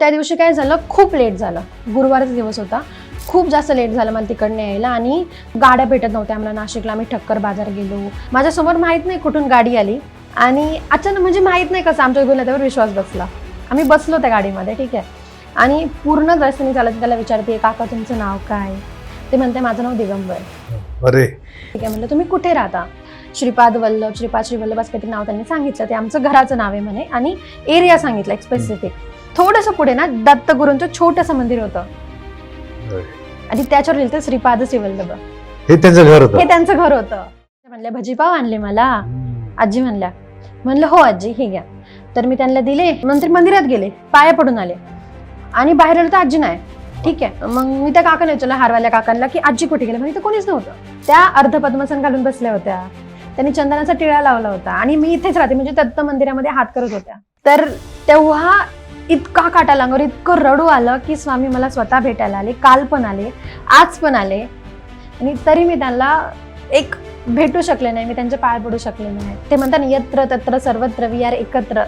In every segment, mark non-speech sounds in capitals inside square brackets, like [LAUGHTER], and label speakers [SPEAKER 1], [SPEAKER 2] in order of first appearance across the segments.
[SPEAKER 1] त्या दिवशी काय झालं खूप लेट झालं. गुरुवारचा दिवस होता. खूप जास्त लेट झालं मला तिकडनं यायला आणि गाड्या भेटत नव्हत्या आम्हाला नाशिकला. आम्ही ठक्कर बाजार गेलो. माझ्यासमोर माहीत नाही कुठून गाडी आली आणि अचानक म्हणजे माहीत नाही कसं आमच्या गुन्ह्यावर विश्वास बसला. आम्ही बसलो त्या गाडीमध्ये ठीक आहे. आणि पूर्ण रस्त्याने चालत त्याला विचारते काका तुमचं नाव काय? ते म्हणते माझं नाव दिगंबर.
[SPEAKER 2] अरे.
[SPEAKER 1] ठीक आहे म्हणलं तुम्ही कुठे राहता? श्रीपाद वल्लभ श्रीपाद श्रीवल्लभ असं काहीतरी नाव त्यांनी सांगितलं. ते आमचं घराचं नाव आहे म्हणे आणि एरिया सांगितलं एक स्पेसिफिक थोडंसं पुढे ना दत्तगुरूंचं छोटंसं मंदिर होतं. आणि त्याच्यावर लिहिलं श्रीपाद श्रीवल्लभ
[SPEAKER 2] हे त्यांचं घर
[SPEAKER 1] हे
[SPEAKER 2] होतं
[SPEAKER 1] त्यांचं घर होतं. म्हणले भजीपाव आणले मला. आजी म्हणल्या म्हणलं हो आजी हे घ्या. तर मी त्यांना दिले. नंतर मंदिरात गेले. पाया पडून आले. आणि बाहेर आलं तर आजी नाही. ठीक आहे. मग मी त्या काकाला विचारलं हारवाल्या काकांना की आजी कुठे गेले? म्हणजे कोणीच नव्हतं. त्या अर्ध पद्मासन घालून बसल्या होत्या. त्यांनी चंदनाचा टिळा लावला होता. आणि मी इथेच राहते. म्हणजे दत्त मंदिरामध्ये हात करत होत्या. तर तेव्हा इतका काटा अंगावर इतकं रडू आलं की स्वामी मला स्वतः भेटायला आले काल पण आले आज पण आले. आणि तरी मी त्यांना एक भेटू शकले नाही मी त्यांच्या पाय पडू शकले नाही. ते म्हणतात यत्र तत्र सर्वत्र वी आर एकत्र.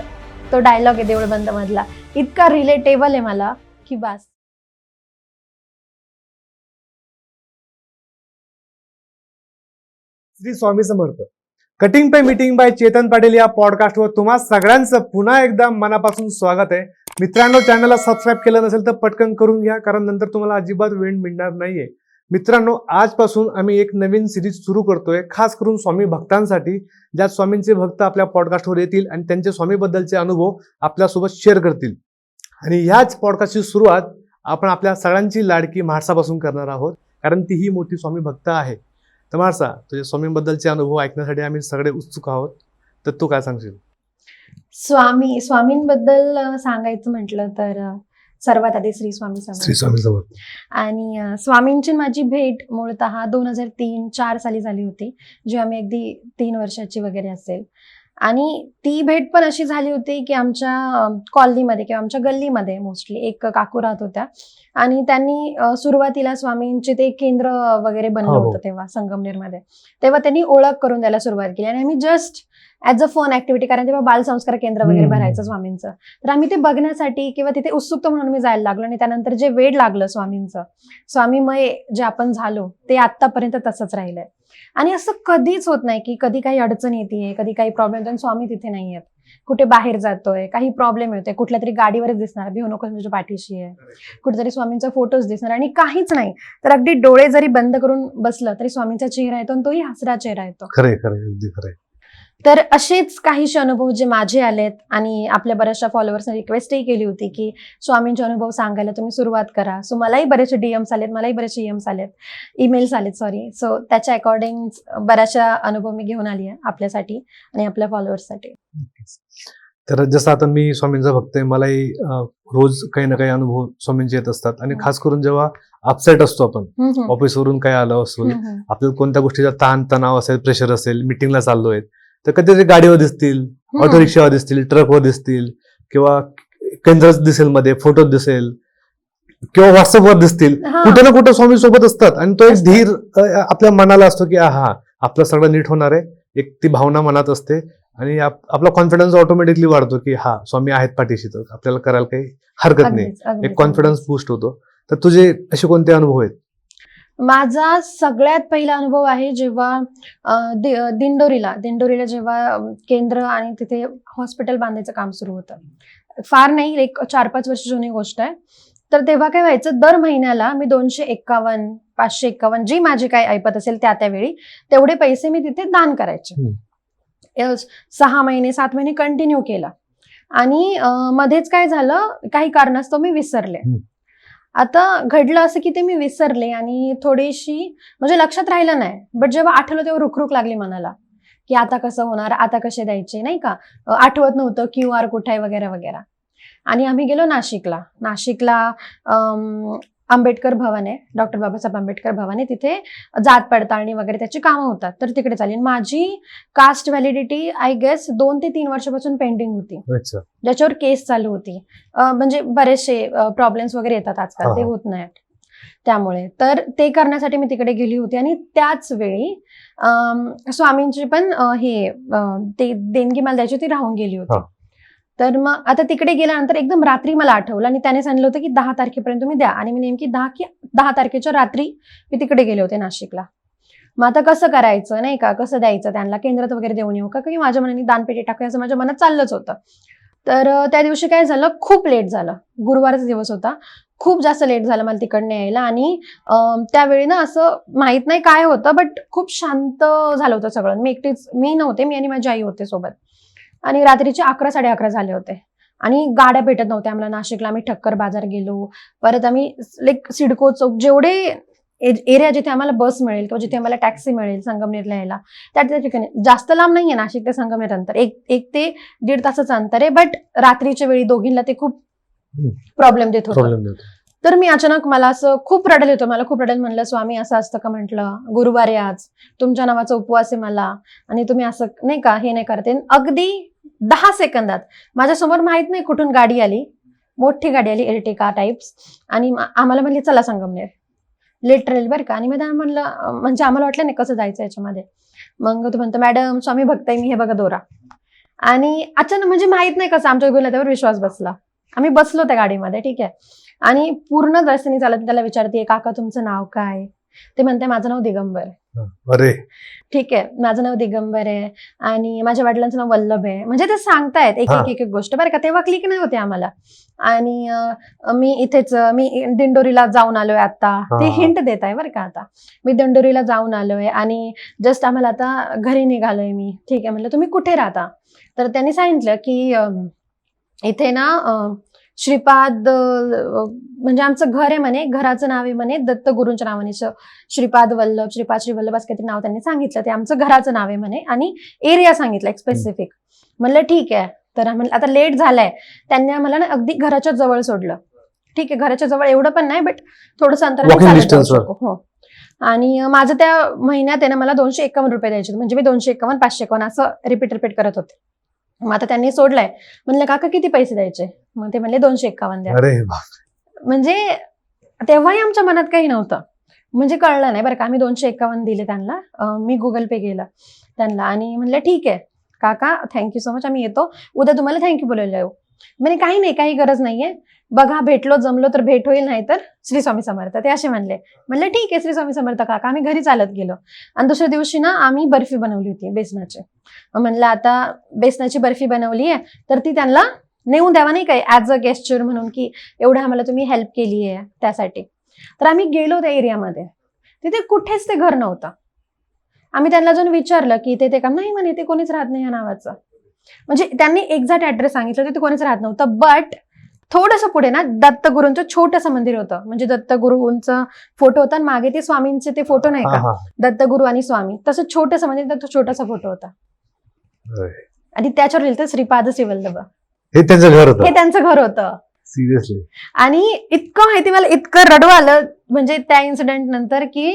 [SPEAKER 1] तो डायलॉग आहे देऊळबंद मधला इतका रिलेटेबल आहे मला की बास.
[SPEAKER 2] श्री स्वामी समर्थ. कटिंग पे मीटिंग बाय चेतन पाटील या पॉडकास्टवर तुम्हा सगळ्यांचं पुन्हा एकदा मनापासून स्वागत आहे. मित्रांनो चॅनलला सबस्क्राईब केलं नसेल तर पटकन करून घ्या कारण नंतर तुम्हाला अजिबात वेळ मिळणार नाहीये. मित्रांनो आजपासून आम्ही एक नवीन सिरीज सुरू करतोय खास करून स्वामी भक्तांसाठी ज्यात स्वामींचे भक्त आपल्या पॉडकास्टवर येतील आणि त्यांचे स्वामीबद्दलचे अनुभव आपल्यासोबत शेअर करतील. आणि ह्याच पॉडकास्टची सुरुवात आपण आपल्या सगळ्यांची लाडकी म्हाडसापासून करणार आहोत कारण ती ही मोठी स्वामी भक्त आहे. तर मारसा तुझ्या स्वामींबद्दलचे अनुभव ऐकण्यासाठी आम्ही सगळे उत्सुक आहोत. तर तू काय सांगशील?
[SPEAKER 1] स्वामी स्वामींबद्दल सांगायचं म्हटलं तर सर्वात आधी श्री स्वामी
[SPEAKER 2] श्री स्वामी समर्थ.
[SPEAKER 1] आणि स्वामींची माझी भेट मूळतः दोन हजार तीन चार साली झाली होती जेव्हा मी अगदी तीन वर्षाची वगैरे असेल. आणि ती भेट पण अशी झाली होती की आमच्या कॉलनीमध्ये किंवा आमच्या गल्लीमध्ये मोस्टली एक काकू राहत होत्या. आणि त्यांनी सुरुवातीला स्वामींचे ते केंद्र वगैरे बनलं
[SPEAKER 2] हो, हो.
[SPEAKER 1] होतं तेव्हा संगमनेरमध्ये. तेव्हा त्यांनी ओळख करून द्यायला सुरुवात केली आणि आम्ही just as a fun activity कारण तेव्हा बालसंस्कार केंद्र वगैरे. भरायचं स्वामींचं. तर आम्ही ते बघण्यासाठी किंवा तिथे उत्सुकता म्हणून मी जायला लागलो आणि त्यानंतर जे वेळ लागलं स्वामींचं स्वामीमय जे आपण झालो ते आतापर्यंत तसंच राहिलंय. आणि असं कधीच होत नाही की कधी काही अडचण येते कधी काही प्रॉब्लेम येतो स्वामी तिथे नाही आहेत कुठे बाहेर जातोय काही प्रॉब्लेम येतोय कुठल्या तरी गाडीवरच दिसणार भिऊ नको तुझ्या पाठीशी आहे. कुठेतरी स्वामींचा फोटोज दिसणार आणि काहीच नाही. तर अगदी डोळे जरी बंद करून बसलं तरी स्वामींचा चेहरा येतो आणि तोही हसरा चेहरा येतो.
[SPEAKER 2] खरे खरे अगदी खरे
[SPEAKER 1] तर असेच काहीशे अनुभव जे माझे आलेत आणि आपल्या बऱ्याचशा फॉलोअर्सने रिक्वेस्टही केली होती की स्वामींचे अनुभव सांगायला तुम्ही सुरुवात करा. सो मलाही बरेचसे डीएम्स आलेत मलाही बरेचसे ईएम्स आलेत. ईमेल्स आलेत सॉरी सो त्याच्या अकॉर्डिंग बऱ्याचशा अनुभव मी घेऊन आली आहे आपल्यासाठी आणि आपल्या फॉलोअर्ससाठी
[SPEAKER 2] तर जसं आता मी स्वामींचा भक्त आहे मलाही रोज काही ना काही अनुभव स्वामींचे येत असतात. आणि खास करून जेव्हा अपसेट असतो आपण. ऑफिसवरून काय आलं
[SPEAKER 1] हम्म.
[SPEAKER 2] आपल्याला कोणत्या गोष्टीचा ताण तणाव असेल प्रेशर असेल मिटिंगला चाललोय तर कधीतरी गाडीवर दिसतील ऑटो रिक्षावर दिसतील ट्रकवर दिसतील किंवा केंद्र दिसेल मध्ये फोटो दिसेल किंवा व्हॉट्सअपवर दिसतील. कुठे ना कुठे स्वामी सोबत असतात आणि तो एक. धीर आपल्या मनाला असतो की हा आपलं सगळं नीट होणार आहे. एक ती भावना मनात असते आणि आप- आपला कॉन्फिडन्स ऑटोमॅटिकली वाढतो की हा स्वामी आहेत पाठीशी तर आपल्याला करायला काही हरकत नाही. एक कॉन्फिडन्स बूस्ट होतो. तर तुझे असे कोणते अनुभव आहेत?
[SPEAKER 1] माझा सगळ्यात पहिला अनुभव आहे जेव्हा दिंडोरीला दिंडोरीला जेव्हा केंद्र आणि तिथे हॉस्पिटल बांधायचं काम सुरू होतं. फार नाही एक चार पाच वर्ष जुनी गोष्ट आहे. तर तेव्हा काय व्हायचं दर महिन्याला मी दोनशे एक्कावन्न पाचशे एक्कावन्न जी माझी काय ऐपत असेल त्या त्यावेळी तेवढे पैसे मी तिथे दान करायचे. सहा महिने सात महिने कंटिन्यू केला. आणि मध्येच काय झालं काही कारणास्तव मी विसरले. आता घडलं असं की ते मी विसरले आणि थोडीशी म्हणजे लक्षात राहिलं नाही. बट जेव्हा आठवलं तेव्हा रुखरुख लागली मनाला की आता कसं होणार आता कसे द्यायचे नाही का? आठवत नव्हतं क्यू आर कुठे आहे वगैरे वगैरे. आणि आम्ही गेलो नाशिकला. नाशिकला अं, आंबेडकर भवन आहे डॉक्टर बाबासाहेब आंबेडकर भवन आहे तिथे जात पडताळणी वगैरे त्याची कामं होतात. तर तिकडे चालेल. माझी कास्ट व्हॅलिडिटी आय गेस दोन ते तीन वर्षापासून पेंडिंग होती.
[SPEAKER 2] अच्छा.
[SPEAKER 1] ज्याच्यावर केस चालू होती. म्हणजे बरेचसे प्रॉब्लेम्स वगैरे येतात आजकाल. ते. होत नाहीत त्यामुळे. तर ते करण्यासाठी मी तिकडे गेली होती. आणि त्याच वेळी स्वामींची पण हे ते देणगी मला द्यायची होती राहून गेली होती. तर मग आता तिकडे गेल्यानंतर एकदम रात्री मला आठवलं आणि त्याने सांगितलं होतं की दहा तारखेपर्यंत तुम्ही द्या. आणि मी नेमकी दहा की दहा तारखेच्या रात्री मी तिकडे गेले होते नाशिकला. मग आता कसं करायचं नाही का? कसं द्यायचं? त्यांना केंद्रात वगैरे देऊन येऊ का? की माझ्या मनाने दानपेटी टाकू असं माझ्या मनात चाललंच होतं. तर त्या दिवशी काय झालं? खूप लेट झालं. गुरुवारचा दिवस होता. खूप जास्त लेट झालं मला तिकडनं यायला आणि त्यावेळी ना असं माहीत नाही काय होतं बट खूप शांत झालं होतं सगळं. मी एकटीच मी नव्हते. मी आणि माझी आई होते सोबत. आणि रात्रीचे अकरा साडे अकरा झाले होते. आणि गाड्या भेटत नव्हत्या आम्हाला नाशिकला. आम्ही ठक्कर बाजार गेलो. परत आम्ही लाईक सिडको चौक जेवढे एरिया जिथे आम्हाला बस मिळेल किंवा जिथे आम्हाला टॅक्सी मिळेल संगमनेरला यायला त्या त्या ठिकाणी. जास्त लांब नाहीये नाशिक ते संगमनेर अंतर. एक एक ते दीड तासाचं अंतर आहे बट रात्रीच्या वेळी दोघींना ते खूप. प्रॉब्लेम देत होतं. तर मी अचानक मला असं खूप रडल येतो मला खूप रडल म्हणलं स्वामी असं असतं का? म्हटलं गुरुवार आहे आज. तुमच्या नावाचा उपवास आहे मला. आणि तुम्ही असं नाही का हे नाही करते. अगदी दहा सेकंदात. माझ्यासमोर माहीत नाही कुठून गाडी आली. मोठी गाडी आली एर्टिका टाइप्स आणि आम्हाला म्हणली चला संगमनेर लेट ट्रेल बरं का. आणि मी त्यांना म्हणलं म्हणजे आम्हाला वाटलं नाही कसं जायचं याच्यामध्ये. मग तो म्हणतो मॅडम स्वामी भक्त आहे मी हे बघा दोरा. आणि अचानक म्हणजे माहीत नाही कसं आमच्या गुन्हा त्यावर विश्वास बसला. आम्ही बसलो त्या गाडीमध्ये ठीक आहे. आणि पूर्ण रस्त्याने चालत त्याला विचारते काका तुमचं नाव काय? ते म्हणते माझं नाव दिगंबर.
[SPEAKER 2] अरे.
[SPEAKER 1] ठीक आहे. माझं नाव दिगंबर आहे आणि माझ्या वडिलांचं नाव वल्लभ आहे. म्हणजे ते सांगतायत एक. एक एक एक गोष्ट. बरं का तेव्हा क्लिक नाही होते आम्हाला. आणि मी इथेच मी दिंडोरीला जाऊन आलोय आता. ते. हिंट देत आहे बरं का आता. मी दिंडोरीला जाऊन आलोय आणि जस्ट आम्हाला आता घरी निघालोय मी. ठीक आहे म्हणलं तुम्ही कुठे राहता? तर त्यांनी सांगितलं की इथे ना श्रीपाद म्हणजे आमचं घर आहे म्हणे घराचं नाव आहे म्हणे दत्त गुरूंच्या नावाने श्रीपाद वल्लभ श्रीपाद श्री वल्लभ असं काहीतरी नाव त्यांनी सांगितलं. ते आमचं घराचं नाव आहे म्हणे आणि एरिया सांगितलं एक स्पेसिफिक म्हणलं ठीक आहे. तर म्हणलं आता लेट झालाय. त्यांनी आम्हाला ना अगदी घराच्या जवळ सोडलं. ठीक आहे घराच्या जवळ एवढं पण नाही बट थोडंसं अंतर. हो. आणि माझं त्या महिन्यात आहे ना मला दोनशे एकावन्न रुपये द्यायचे. म्हणजे मी दोनशे एकावन्न पाचशे एकावन्न असं रिपीट रिपीट करत होते. मग आता त्यांनी सोडलंय. म्हणलं काका किती पैसे द्यायचे? मग ते म्हणले दोनशे एकावन्न द्या.
[SPEAKER 2] अरे
[SPEAKER 1] म्हणजे तेव्हाही आमच्या मनात काही नव्हतं. म्हणजे कळलं नाही बरं का आम्ही दोनशे एकावन्न दिले त्यांना. मी गुगल पे केलं त्यांना आणि म्हणलं ठीक आहे. काका थँक्यू सो मच आम्ही येतो. उद्या तुम्हाला थँक्यू बोलायला येऊ म्हणजे काही नाही काही गरज नाहीये. बघा भेटलो जमलो तर भेट होईल नाही तर श्री स्वामी समर्थ. ते असे म्हणले. म्हणलं ठीक आहे श्री स्वामी समर्थ काका. आम्ही घरी चालत गेलो. आणि दुसऱ्या दिवशी ना आम्ही बर्फी बनवली होती बेसनाची. म्हणलं आता बेसनाची बर्फी बनवली आहे तर ती त्यांना नेऊन द्यावा नाही काय ऍज अ गेस्चर म्हणून की एवढं आम्हाला तुम्ही हेल्प केली आहे त्यासाठी. तर आम्ही गेलो त्या एरियामध्ये. तिथे कुठेच ते घर नव्हतं. आम्ही त्यांना जाऊन विचारलं की इथे ते काम नाही म्हणे ते कोणीच राहत नाही या नावाचं. म्हणजे त्यांनी एक्झॅक्ट ऍड्रेस सांगितलं तिथे कोणीच राहत नव्हतं बट थोडंसं पुढे ना दत्तगुरूंचं छोटंसं मंदिर होतं. म्हणजे दत्तगुरूंचा फोटो होता आणि मागे ते स्वामींचे ते फोटो नाही का? दत्तगुरू आणि स्वामी. तसं छोटंसं तो छोटासा फोटो होता. आणि त्याच्यावर लिहिलं श्रीपाद श्रीवल्लभ
[SPEAKER 2] हे त्यांचं घर
[SPEAKER 1] हे
[SPEAKER 2] होतं
[SPEAKER 1] त्यांचं घर होतं.
[SPEAKER 2] सिरियसली
[SPEAKER 1] आणि इतकं माहिती मला इतकं रडू आलं म्हणजे त्या इन्सिडेंट नंतर की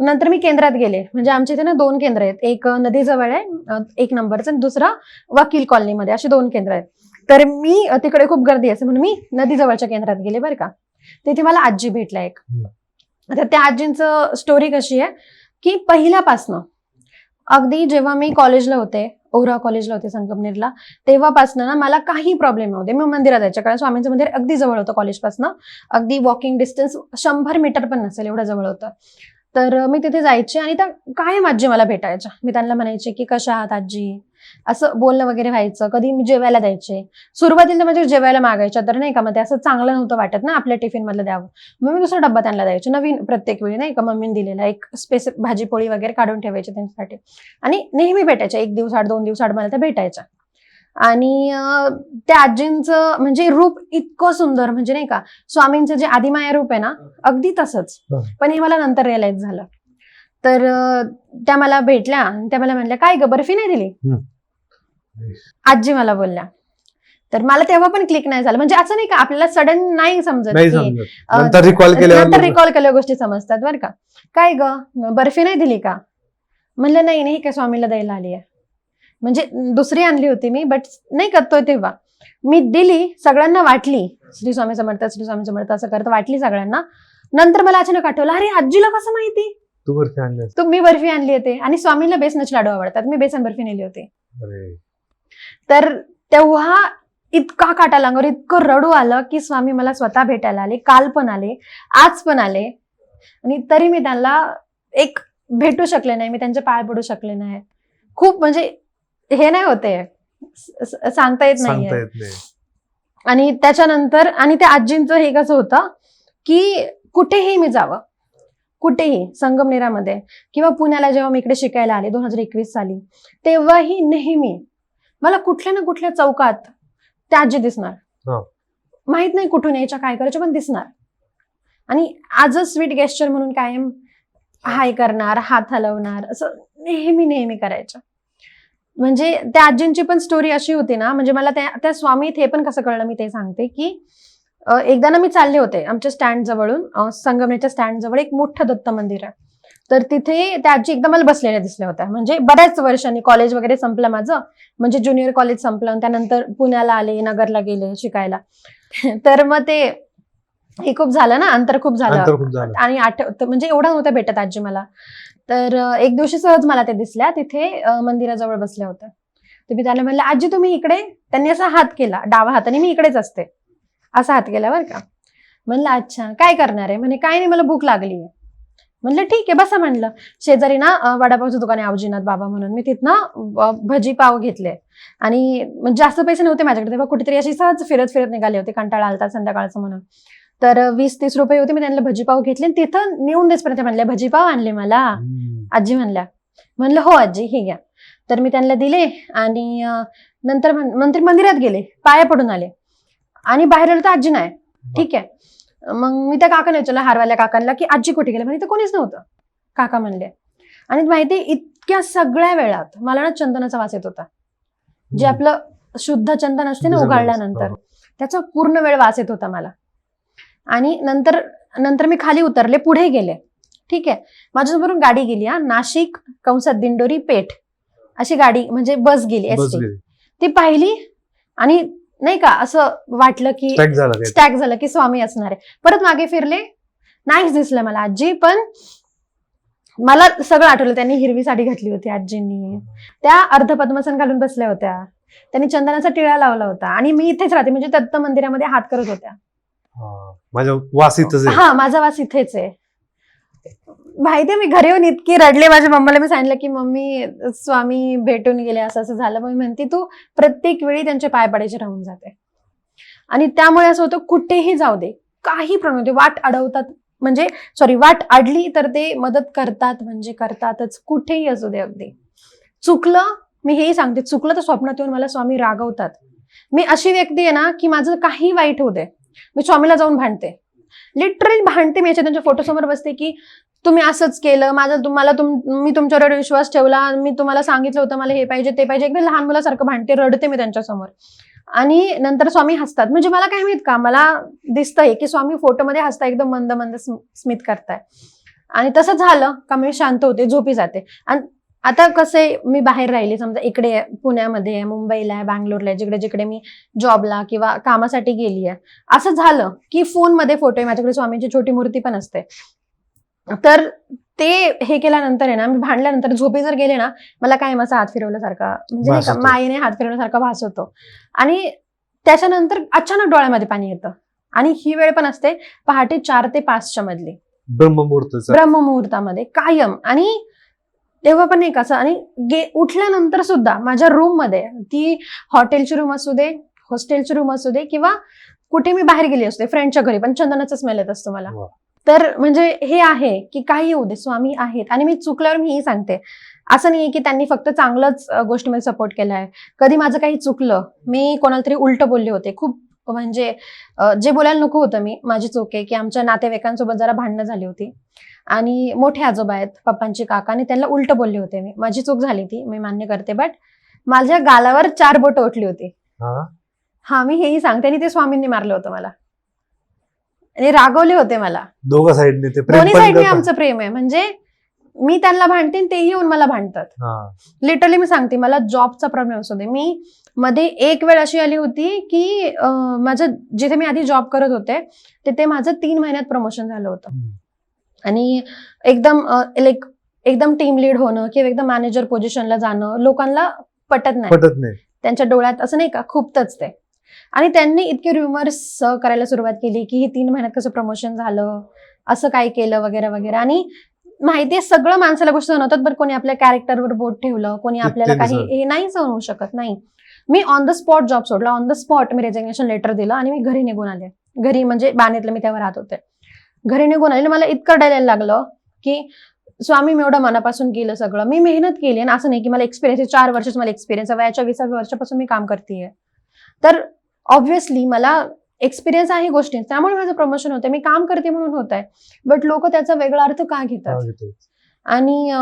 [SPEAKER 1] नंतर मी केंद्रात गेले. म्हणजे आमच्या इथे ना दोन केंद्र आहेत. एक नदीजवळ आहे एक नंबरचं आणि दुसरं वकील कॉलनीमध्ये. अशी दोन केंद्र आहेत. तर मी तिकडे खूप गर्दी असते. म्हणून मी नदीजवळच्या केंद्रात गेले बरं का. तिथे मला आजी भेटला एक. तर त्या आजींचं स्टोरी कशी आहे की पहिल्यापासनं अगदी जेव्हा मी कॉलेजला होते ओरा कॉलेजला होते संगमनेरला. तेव्हापासनं ना मला काही प्रॉब्लेम नव्हते. मी मंदिरात जायच्या कारण स्वामींचं मंदिर अगदी जवळ होतं कॉलेजपासनं. अगदी वॉकिंग डिस्टन्स शंभर मीटर पण नसेल एवढं जवळ होतं. तर मी तिथे जायचे आणि त्या कायम आजी मला भेटायच्या. मी त्यांना म्हणायचे की कशा आहात आजी? असं बोलणं वगैरे व्हायचं. कधी मी जेवायला द्यायचे. सुरुवातीला म्हणजे जेवायला मागायच्या तर नाही का मग ते असं चांगलं नव्हतं वाटत ना आपल्या टिफिन मधलं द्यावं. मग मी दुसरा डब्बा त्यांना द्यायचे. नवीन प्रत्येक वेळी नाही का मम्मीने दिलेला एक स्पेस भाजी पोळी वगैरे काढून ठेवायचे त्यांच्यासाठी. आणि नेहमी भेटायच्या. एक दिवसाआड दोन दिवसाआड मला त्या भेटायच्या. आणि त्या आजींचं म्हणजे रूप इतकं सुंदर म्हणजे नाही का स्वामींचं जे आदिमाया रूप आहे ना अगदी तसंच. पण हे मला नंतर रिअलाइज झालं. तर त्या मला भेटल्या आणि त्या मला म्हणल्या काय ग बर्फी नाही दिली? आजी मला बोलल्या. तर मला तेव्हा पण क्लिक नाही झालं. म्हणजे असं नाही का आपल्याला सडन नाही समजत की
[SPEAKER 2] नंतर रिकॉल
[SPEAKER 1] केल्या गोष्टी समजतात बरं का. काय ग बर्फी नाही दिली का? म्हणलं नाही नाही काय स्वामीला द्यायला आली आहे. म्हणजे दुसरी आणली होती मी बट नाही करतोय तेव्हा. मी दिली सगळ्यांना वाटली. श्री स्वामी समर्थ श्री स्वामी समर्थ असं करत वाटली सगळ्यांना. नंतर मला अचानक आठवलं अरे आजीला कसं माहिती?
[SPEAKER 2] तू वरती आणलं
[SPEAKER 1] तू मी बर्फी आणली होती. आणि स्वामीला बेसनाचे लाडू आवडतात. मी बेसन बर्फी नेली होती. तर तेव्हा इतका काटा अंगावर इतकं रडू आलं की स्वामी मला स्वतः भेटायला आले काल पण आले आज पण आले. आणि तरी मी त्यांना एक भेटू शकले नाही मी त्यांचे पाय पडू शकले नाही. खूप म्हणजे हे नाही होते. सांगता
[SPEAKER 2] येत नाही.
[SPEAKER 1] आणि त्याच्यानंतर आणि त्या आजींचं हे कसं होतं की कुठेही मी जावं कुठेही संगमनेरामध्ये किंवा पुण्याला जेव्हा मी इकडे शिकायला आले दोन हजार एकवीस साली तेव्हाही नेहमी मला कुठल्या ना कुठल्या चौकात त्या आजी दिसणार.
[SPEAKER 2] हो.
[SPEAKER 1] माहीत नाही कुठून यायच्या काय करायच्या पण दिसणार. आणि आज स्वीट गेस्चर म्हणून कायम हाय करणार हात हलवणार असं नेहमी नेहमी करायच्या. म्हणजे त्या आजींची पण स्टोरी अशी होती ना म्हणजे मला त्या त्या स्वामीत हे पण कसं कळलं मी ते सांगते की एकदा ना मी चालले होते आमच्या स्टँड जवळून अ, संगमनेरच्या स्टँड जवळ एक मोठं दत्त मंदिर आहे. तर तिथे त्या आजी एकदम मला बसलेल्या दिसल्या होत्या. म्हणजे बऱ्याच वर्षांनी कॉलेज वगैरे संपलं माझं म्हणजे ज्युनियर कॉलेज संपलं त्यानंतर पुण्याला आले नगरला गेले शिकायला. तर मग ते हे खूप झालं ना अंतर खूप झालं. आणि आठव म्हणजे एवढा नव्हत्या भेटत आजी मला. तर एक दिवशी सहज मला त्या दिसल्या. तिथे मंदिराजवळ बसल्या होत्या. तर मी त्याला म्हणलं आजी तुम्ही इकडे? त्यांनी असा हात केला डावा हाताने मी इकडेच असते. असा हात केला बरं का. म्हणलं अच्छा काय करणार आहे? म्हणे काय नाही मला भूक लागली आहे. म्हणलं ठीक आहे बसा म्हणलं. शेजारी ना वडापावचं दुकान आहे आवजीनाथ बाबा म्हणून. मी तिथनं भजी पाव घेतले. आणि म्हणजे जास्त पैसे नव्हते माझ्याकडे. तेव्हा कुठेतरी अशी सहज फिरत फिरत निघाले होते कंटाळा आलता संध्याकाळचं म्हणून. तर वीस तीस रुपये होते मी त्यांना भजीपाव घेतले. आणि तिथं नेऊन देसपर्यंत म्हणले भजीपाव आणले मला. आजी म्हणल्या म्हणलं हो आजी हे घ्या. तर मी त्यांना दिले आणि नंतर नंतर मंदिरात गेले पाया पडून आले. आणि बाहेर आलं तर आजी नाही. ठीक आहे. मग मी त्या काकाने विचारलं हारवाल्या काकांना की आजी कुठे गेले? म्हणजे तर कोणीच नव्हतं. काका म्हणले. आणि माहिती इतक्या सगळ्या वेळात मला ना चंदनाचा वास येत होता. जे आपलं शुद्ध चंदन असते ना उगाळल्यानंतर.
[SPEAKER 2] असतं.
[SPEAKER 1] त्याचा पूर्ण वेळ वास येत होता मला. आणि नंतर नंतर मी खाली उतरले पुढे गेले. ठीक आहे? माझ्यासमोरून गाडी गेली हा. नाशिक कंसात दिंडोरी पेठ. अशी गाडी म्हणजे बस गेली एस. ती पाहिली आणि नाही का असं वाटलं की. स्टॅक झालं की स्वामी असणार आहे. परत मागे फिरले. नाहीच दिसलं मला आजी. पण मला सगळं आठवलं. त्यांनी हिरवी साडी घातली होती आजींनी. त्या अर्ध पद्मासन घालून बसल्या होत्या. त्यांनी चंदनाचा टिळा लावला होता. आणि मी इथेच राहते. म्हणजे दत्त मंदिरामध्ये हात करत होत्या.
[SPEAKER 2] हा. माझ्या वासीतच आहे.
[SPEAKER 1] हा माझा वास इथेच आहे. माहितीये मी घरी येऊन इतकी रडले. माझ्या मम्माला मी सांगितलं की मम्मी स्वामी भेटून गेले असं असं झालं. मग मी म्हणते तू प्रत्येक वेळी त्यांचे पाय पडायचे राहून जाते. आणि त्यामुळे असं होतं कुठेही जाऊ दे. काही प्रॉब्लेम होते वाट अडवतात म्हणजे सॉरी वाट अडली तर ते मदत करतात म्हणजे करतातच. कुठेही असू दे अगदी. चुकलं मी हेही सांगते चुकलं तर स्वप्नात येऊन मला स्वामी रागवतात. मी अशी व्यक्ती आहे ना की माझं काही वाईट होऊ दे. मी स्वामीला जाऊन भांडते. लिटरली भांडते मी याच्या त्यांच्या फोटोसमोर बसते की तुम्ही असंच केलं. माझं तुम्हाला तुम मी तुमच्यावर विश्वास ठेवला. मी तुम्हाला सांगितलं होतं मला हे पाहिजे ते पाहिजे. एकदा लहान मुलासारखं भांडते रडते मी त्यांच्यासमोर. आणि नंतर स्वामी हसतात. म्हणजे मला काय माहीत का मला दिसतंय की स्वामी फोटोमध्ये हसता एकदम मंद मंद स्मित करताय. आणि तसं झालं का मी शांत होते झोपी जाते. आणि आता कसं मी बाहेर राहिली समजा इकडे पुण्यामध्ये मुंबईला आहे बँगलोरला आहे जिकडे जिकडे मी जॉबला किंवा कामासाठी गेली आहे. असं झालं की फोनमध्ये फोटो आहे माझ्याकडे स्वामींची छोटी मूर्ती पण असते. तर ते हे केल्यानंतर आहे ना मी भांडल्यानंतर झोपी जर गेले ना मला काय असा हात फिरवल्यासारखा म्हणजे. मायेने हात फिरवल्यासारखा भास होतो आणि त्याच्यानंतर अचानक डोळ्यामध्ये पाणी येतं. आणि ही वेळ पण असते पहाटे चार ते पाचच्या मधली.
[SPEAKER 2] ब्रह्ममुहूर्तचा.
[SPEAKER 1] ब्रह्ममुहूर्तामध्ये कायम. आणि तेव्हा पण नाही का असं आणि गे उठल्यानंतर सुद्धा माझ्या रूममध्ये ती हॉटेलची रूम असू दे हॉस्टेलची रूम असू दे किंवा कुठे मी बाहेर गेली असते फ्रेंडच्या घरी पण चंदनाचा स्मेल येत असतो मला. तर म्हणजे हे आहे की काही होऊ दे स्वामी आहेत. आणि मी चुकल्यावर मी ही सांगते. असं नाहीये की त्यांनी फक्त चांगलंच गोष्टीमध्ये सपोर्ट केला आहे कधी माझं काही चुकलं मी कोणाला तरी उलट बोलले होते. खूप म्हणजे जे बोलायला नको होतं मी माझी चूक आहे की आमच्या नातेवाईकांसोबत जरा भांडणं झाली होती. आणि मोठे आजोबा आहेत पप्पांची काका आणि त्यांना उलट बोलले होते मी. माझी चूक झाली ती मी मान्य करते बट माझ्या गालावर चार बोट उठली होती.
[SPEAKER 2] हा?
[SPEAKER 1] हा मी हेही सांगते आणि ते स्वामींनी मारलं होतं मला. आणि रागवले होते मला.
[SPEAKER 2] दोघा साईडने
[SPEAKER 1] दोन्ही साईडने. आमचं प्रेम आहे. म्हणजे मी त्यांना भांडते तेही येऊन मला भांडतात. लिटरली मी सांगते मला जॉबचा प्रॉब्लेम असू दे. मी मध्ये एक वेळ अशी आली होती की माझं जिथे मी आधी जॉब करत होते तिथे माझं तीन महिन्यात प्रमोशन झालं होतं. आणि एकदम लाईक एकदम टीम लीड होणं किंवा एकदम मॅनेजर पोझिशनला जाणं लोकांना पटत नाही.
[SPEAKER 2] पटत नाही.
[SPEAKER 1] त्यांच्या डोळ्यात असं नाही का खूपतच ते. आणि त्यांनी इतके रुमर्स करायला सुरुवात केली की हे तीन महिन्यात कसं प्रमोशन झालं असं काय केलं वगैरे वगैरे. आणि माहितीये सगळं माणसाला गोष्टी जाणवतात बरं कोणी आपल्या कॅरेक्टरवर बोट ठेवलं कोणी आपल्याला काही. हे नाही जाणवू शकत नाही. मी ऑन द स्पॉट जॉब सोडला ऑन द स्पॉट मी रेजिग्नेशन लेटर दिलं आणि मी घरी निघून आले. घरी म्हणजे बाणेतलं मी तेव्हा राहत होते. घरी निघून आले मला इतकं डरायला लागलं की स्वामी मी एवढं मनापासून केलं सगळं. मी मेहनत केली आणि असं नाही की मला एक्सपिरियन्स चार वर्षाचं मला एक्सपिरियन्स वयाच्या विसाव्या वर्षापासून मी काम करतेय. तर ऑब्व्हियसली मला एक्सपिरियन्स आहे गोष्टी. त्यामुळे माझं प्रमोशन होतं मी काम करते म्हणून होत आहे बट लोक त्याचा वेगळा अर्थ का घेतात? आणि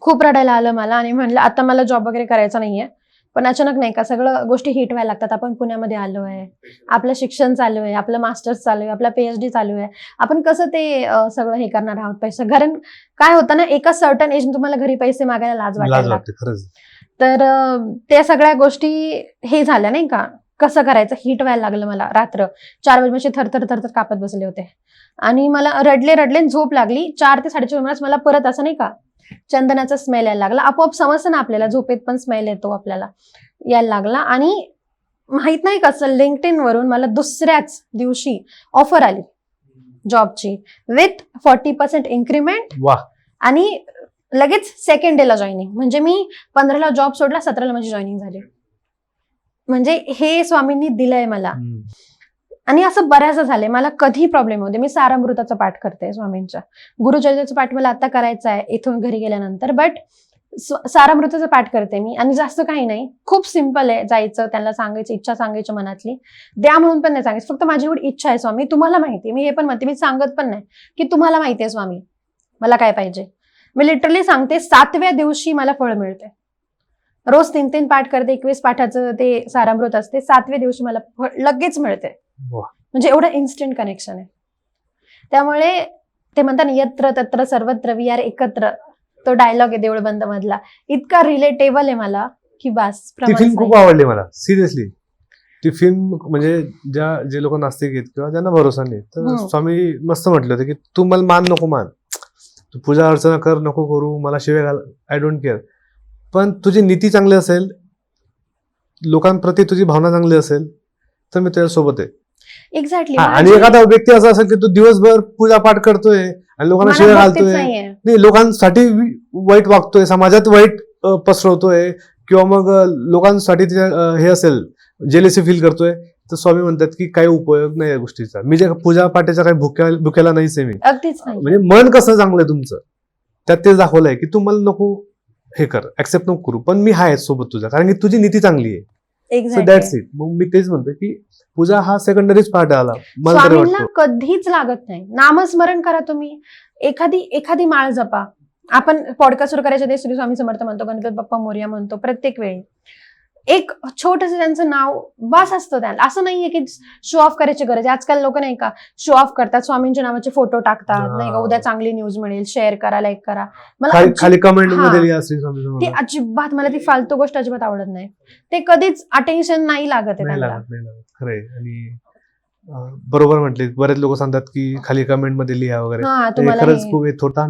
[SPEAKER 1] खूप रडायला आलं मला आणि म्हणलं आता मला जॉब वगैरे करायचा नाहीये. पण अचानक नाही का सगळं गोष्टी हिट व्हायला लागतात. आपण पुण्यामध्ये आलो आहे आपलं शिक्षण चालू आहे आपलं मास्टर्स चालू आहे आपला पीएचडी चालू आहे. आपण कसं ते सगळं हे करणार आहोत पैसे? कारण काय होतं ना एका सर्टन एज तुम्हाला घरी पैसे मागायला लाज वाटायला.
[SPEAKER 2] वाटते
[SPEAKER 1] तर त्या सगळ्या गोष्टी हे झाल्या नाही का? कसं करायचं? हिट व्हायला लागलं मला रात्र. चार वाजे थरथर थरथर कापत बसले होते. आणि मला रडले रडले झोप लागली. चार ते साडेचार मला परत असं नाही का चंदनाचा स्मेल यायला लागला. आपोआप समजतं ना आपल्याला झोपेत पण स्मेल येतो आपल्याला यायला लागला. आणि माहीत नाही कसं लिंक्डइन वरून मला दुसऱ्याच दिवशी ऑफर आली जॉबची विथ फॉर्टी पर्सेंट इन्क्रीमेंट
[SPEAKER 2] वा
[SPEAKER 1] आणि लगेच सेकंड डेला जॉईनिंग म्हणजे मी पंधराला जॉब सोडला सतराला माझी जॉईनिंग झाली. म्हणजे हे स्वामींनी दिलंय मला. आणि असं बऱ्याचदा झालंय. मला कधी प्रॉब्लेम होते मी सारामृताचा पाठ करते स्वामींच्या. गुरुचरित्राचा पाठ मला आता करायचा आहे इथून घरी गेल्यानंतर. बट सारामृताचा पाठ करते मी. आणि जास्त काही नाही. खूप सिंपल आहे जायचं त्यांना सांगायची इच्छा सांगायची मनातली. द्या म्हणून पण नाही सांगायचं. फक्त माझी एवढी इच्छा आहे स्वामी. तुम्हाला माहिती मी हे पण म्हणते. मी सांगत पण नाही. की तुम्हाला माहिती आहे स्वामी. मला काय पाहिजे? मी लिटरली सांगते सातव्या दिवशी मला फळ मिळते. रोज तीन तीन पाठ करते. एकवीस पाठाचं ते सारामृत असते. सातव्या दिवशी मला फळ लगेच मिळते. म्हणजे एवढं इन्स्टंट कनेक्शन आहे. त्यामुळे ते म्हणतात यत्र तत्र सर्वत्र वी आर एकत्र. तो डायलॉग आहे देऊळ बंद मधला इतका रिलेटेबल आहे मला की बस
[SPEAKER 2] फिल्म खूप. आवडली मला. सिरियसली ती फिल्म म्हणजे ज्या जे लोक नास्तिक आहेत किंवा ज्यांना भरोसा नाही तर
[SPEAKER 1] हम्म.
[SPEAKER 2] स्वामी मस्त म्हटलं होतं की तू मला मान नको मान. तू पूजा अर्चना कर नको करू मला शिवाय घाल आय डोंट केअर पण तुझी नीती चांगली असेल लोकांप्रती तुझी भावना चांगली असेल तर मी तुझ्यासोबत आहे.
[SPEAKER 1] एक्झॅक्टली
[SPEAKER 2] आणि एखादा व्यक्ती असा असेल की तू दिवसभर पूजा पाठ करतोय आणि लोकांना शिवाय घालतोय. नाही लोकांसाठी वाईट वागतोय समाजात वाईट पसरवतोय किंवा मग लोकांसाठी हे असेल जेलेसी फील करतोय तर स्वामी म्हणतात की काही उपयोग नाही या गोष्टीचा. मी जे पूजा पाठाचा काही भुक्या भुक्याला नाहीच आहे मी. म्हणजे मन कसं चांगलंय तुमचं? त्यात ते दाखवलंय की तू मला नको हे कर ऍक्सेप्ट नको करू. पण मी आहे सोबत तुझ्या कारण की तुझी नीती चांगली आहे. सो दॅट्स इट मग मी तेच म्हणतो की पूजा हा सेकंडरीच पार्ट आला.
[SPEAKER 1] स्वामींना कधीच लागत नाही. नामस्मरण करा तुम्ही. एखादी एखादी माळ जपा. आपण पॉडकास्ट सुरू करायच्या आधी श्री स्वामी समर्थ म्हणतो गणपती बाप्पा मोर्या म्हणतो प्रत्येक वेळी. एक छोटस त्यांचं नाव बस असतं त्यांना असं नाहीये की शो ऑफ करायची गरज आहे. आजकाल लोक नाही का शो ऑफ करतात स्वामींच्या नावाचे फोटो टाकतात. नाही का उद्या चांगली न्यूज मिळेल शेअर करा लाईक करा. मला
[SPEAKER 2] खाली कमेंट
[SPEAKER 1] ती. अजिबात मला ती फालतू गोष्ट अजिबात आवडत नाही. ते कधीच अटेन्शन नाही लागत आहे त्यांना.
[SPEAKER 2] बरोबर म्हटले. बरेच लोक सांगतात की खाली कमेंटमध्ये लिहा वगैरे.
[SPEAKER 1] हा
[SPEAKER 2] खरंच खूप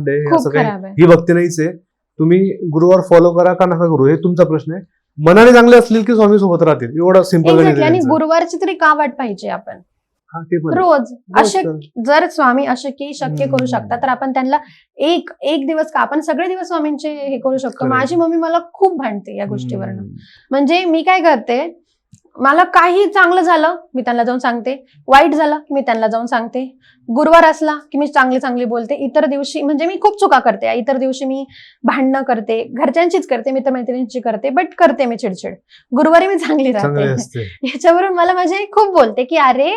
[SPEAKER 2] आहे. हे असं काही ही भक्ती नाहीच आहे. तुम्ही गुरुवार फॉलो करा का नका करू? हे तुमचा प्रश्न आहे. मनाने चांगले असतील की स्वामी सोबत राहतील? एवढं सिंपल
[SPEAKER 1] Exactly. आणि गुरुवारची तरी का वाट पाहिजे आपण? रोज अशक्य जर स्वामी अशक्य शक्य करू. शकतात तर आपण त्यांना एक एक दिवस का आपण सगळे दिवस स्वामींचे हे करू शकतो.
[SPEAKER 2] Correct.
[SPEAKER 1] माझी मम्मी मला खूप भांडते या गोष्टीवरनं. म्हणजे मी काय करते मला काही चांगलं झालं मी त्यांना जाऊन सांगते. वाईट झालं की मी त्यांना जाऊन सांगते. गुरुवार असला की मी चांगली चांगली बोलते. इतर दिवशी म्हणजे मी खूप चुका करते. इतर दिवशी मी भांडणं करते घरच्यांचीच करते मित्रमैत्रिणींची करते बट करते मी चिडचिड. गुरुवारी मी चांगली राहते. [LAUGHS] याच्यावरून मला माझी खूप बोलते की अरे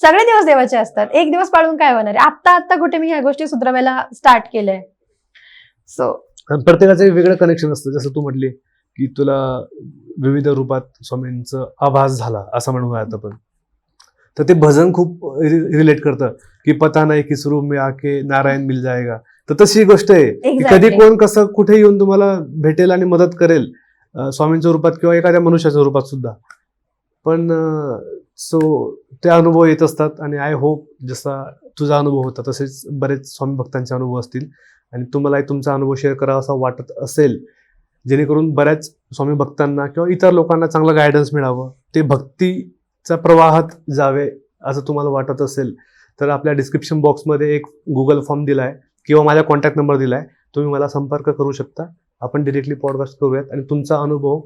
[SPEAKER 1] सगळे दिवस देवाचे असतात. एक दिवस पाळून काय होणार आहे? आत्ता आत्ता कुठे मी ह्या गोष्टी सुधरवायला स्टार्ट केलंय? सो
[SPEAKER 2] प्रत्येकाचं वेगळं कनेक्शन असतं जसं तू म्हटली. की तुला विविध रूपात स्वामींचं आभास झाला असं म्हणूयात आपण. तर ते भजन खूप रिलेट करतं की पता नाही की सुरू में आके नारायण मिल जाएगा. तर तशी गोष्ट आहे. की. कधी कोण कसं कुठे येऊन तुम्हाला भेटेल आणि मदत करेल स्वामींच्या रूपात किंवा एखाद्या मनुष्याच्या रूपात सुद्धा. पण सो ते अनुभव येत असतात आणि आय होप जसा तुझा अनुभव होता तसेच बरेच स्वामी भक्तांचे अनुभव असतील. आणि तुम्हाला तुमचा अनुभव शेअर करावा असा वाटत असेल जेणेकरून बऱ्याच स्वामी भक्तांना किंवा इतर लोकांना चांगलं गायडन्स मिळावं. ते भक्तीचा प्रवाहात जावे असं तुम्हाला वाटत असेल तर आपल्या डिस्क्रिप्शन बॉक्समध्ये एक गुगल फॉर्म दिला आहे किंवा माझा कॉन्टॅक्ट नंबर दिला आहे तुम्ही मला संपर्क करू शकता. आपण डिरेक्टली पॉडकास्ट करूयात आणि तुमचा अनुभव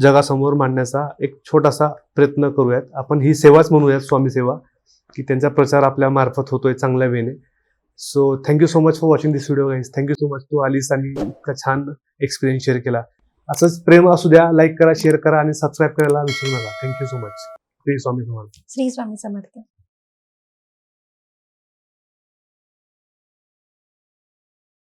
[SPEAKER 2] जगासमोर मांडण्याचा एक छोटासा प्रयत्न करूयात. आपण ही सेवाच म्हणूयात स्वामी सेवा की त्यांचा प्रचार आपल्या मार्फत होतोय चांगल्या वेने so thank you so much for watching this video guys thank you so much तू आलीस आणि इतका छान एक्सपिरियन्स शेअर केला. असंच प्रेम असू द्या लाईक करा शेअर करा आणि सबस्क्राईब करायला विसरू नका. Thank you so much Shri Swami Samarth.
[SPEAKER 1] Shri Swami Samarth.